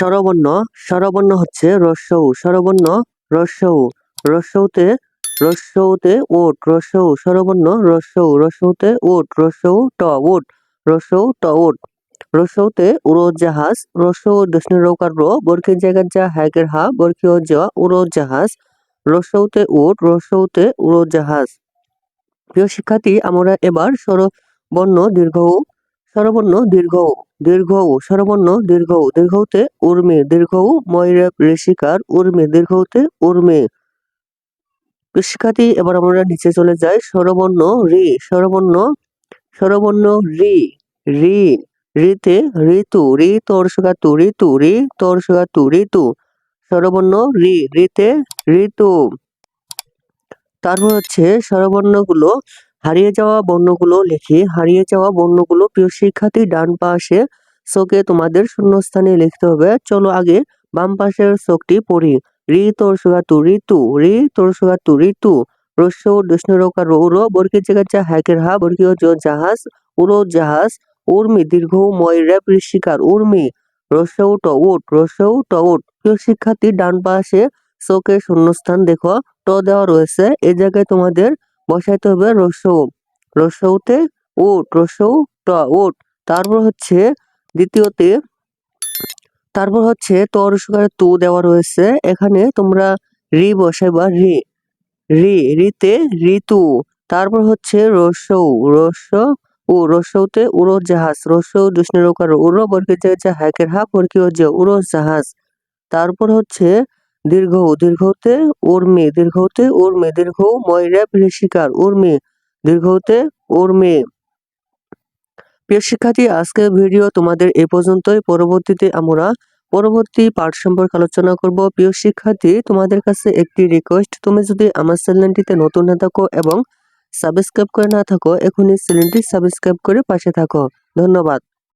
স্বরবর্ণ স্বরবর্ণ হচ্ছে রস্যউ স্বরবর্ণ রস্যউ রস্যউতে রস্যউতে ওট রস্যউ স্বরবর্ণ রস্যউ রস্যউতে ওট রস্যউ ট, ওট রস্যউ ট, ওট রস্যউতে উড়োজাহাজ রস্যউ দক্ষিণ রৌকার র বর্গের জায়গার যা হ্যাগের হা বর্গীয় যা উড়োজাহাজ রস্যউতে উট রস্যউতে উড়োজাহাজ। প্রিয় শিক্ষার্থী, আমরা এবার স্বরবর্ণ দীর্ঘ স্বরবর্ণ দীর্ঘ দীর্ঘ স্বরবর্ণ দীর্ঘ উ, উর্মে দীর্ঘ উ ঋষিকার উর্মে দীর্ঘউতে উর্মি। শিক্ষার্থী এবার আমরা নিচে চলে যাই স্বরবর্ণ রি স্বরবর্ণ স্বরবর্ণ রি রি রিতে ঋতু রি তর্ষকাতু ঋতু রি তর্ষকাতু ঋতু স্বরবর্ণ রি রিতে ঋতু। তারপর হচ্ছে স্বরবর্ণগুলো হারিয়ে যাওয়া বর্ণগুলো লিখি হারিয়ে যাওয়া বর্ণগুলো প্রিয় শিক্ষার্থী ডান পাশে চোখে তোমাদের শূন্যস্থানে লিখতে হবে। চলো আগে বাম পাশের চোখটি পড়ি। রি তর্ষকাতু ঋতু রি তর্ষকাতু ঋতু রস্য রৌর বর্গের জায়গায় যা হ্যাকের হা বর্গীয় জ জাহাজ উড়ো জাহাজ, উর্মি দীর্ঘ ময় র্যাপ ঋষিকার উর্মি। রস্যউ ট উট রস্যউ ট উট প্রিয় শিক্ষার্থী ডান পাশে চোখে শূন্যস্থান দেখো, ট দেওয়া রয়েছে এই জায়গায় তোমাদের বসাইতে হবে রস্যউ রসৌতে উট রস্যউ ট উট তারপর হচ্ছে দ্বিতীয়তে, তারপর হচ্ছে তর সুগারে তু দেওয়া রয়েছে। এখানে তোমরা রি বসাইবা, রি। রি, রিতে ঋতু। তারপর হচ্ছে রস্যউ রস্য উ রস্যউতে উড়ো জাহাজ। রস্যউ দুষ্ণরকার উড়ো বর্গের জায়গায় হ্যাকের হা বর্গীয় যে উড়ো জাহাজ। তারপর হচ্ছে দীর্ঘ দীর্ঘতে উর্মি দীর্ঘতে উর্মি দীর্ঘ ময়রা শিকার উর্মি দীর্ঘতে উর্মি প্রিয় শিক্ষার্থী, আজকের ভিডিও তোমাদের এ পর্যন্তই। পরবর্তীতে আমরা পরবর্তী পাঠ সম্পর্কে আলোচনা করব। প্রিয় শিক্ষার্থী, তোমাদের কাছে একটি রিকোয়েস্ট তুমি যদি আমার চ্যানেলটিতে নতুন না থাকো এবং সাবস্ক্রাইব করে না থাকো, এখনই চ্যানেলটি সাবস্ক্রাইব করে পাশে থাকো। ধন্যবাদ।